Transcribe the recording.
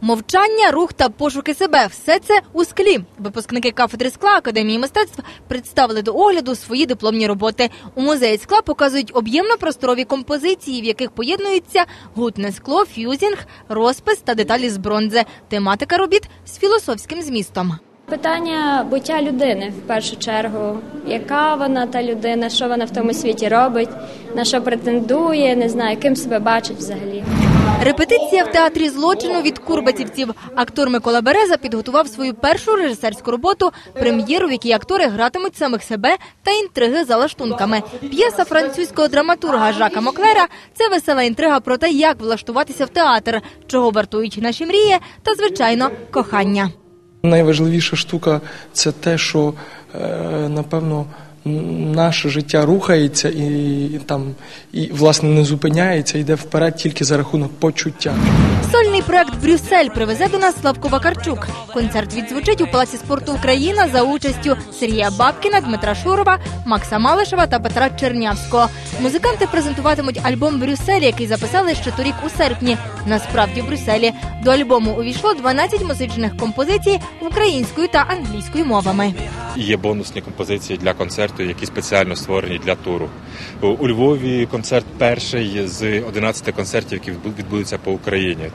Мовчання, рух та пошуки себе все це у склі. Випускники кафедри скла Академії мистецтв представили до огляду свої дипломні роботи. У музеї скла показують об'ємно-просторові композиції, в яких поєднуються гутне скло, ф'юзінг, розпис та деталі з бронзи. Тематика робіт з філософським змістом. Питання буття людини в першу чергу. Яка вона та людина, що вона в тому світі робить, на що претендує, не знаю, ким себе бачить взагалі. Репетиція в театрі злочину від курбатівців. Актор Микола Береза підготував свою першу режисерську роботу, прем'єру, в якій актори гратимуть самих себе та інтриги за лаштунками. П'єса французького драматурга Жака Моклера це весела інтрига про те, як влаштуватися в театр, чого вартують наші мрії, та звичайно кохання. Найважливіша штука це те, що е, напевно наше життя рухається і, там і власне не зупиняється, йде вперед тільки за рахунок почуття. Сольний проект Брюссель привезе до нас Славко Вакарчук. Концерт відзвучить у Палаці спорту Україна за участю Сергія Бабкіна, Дмитра Шурова, Макса Малишева та Петра Чернявського. Музиканти презентуватимуть альбом Брюссель, який записали ще торік у серпні. Насправді в Брюсселі до альбому увійшло 12 музичних композицій українською та англійською мовами. Є бонусні композиції для концерту, які спеціально створені для туру. У Львові концерт перший з 11 концертів, які відбудуться по Україні.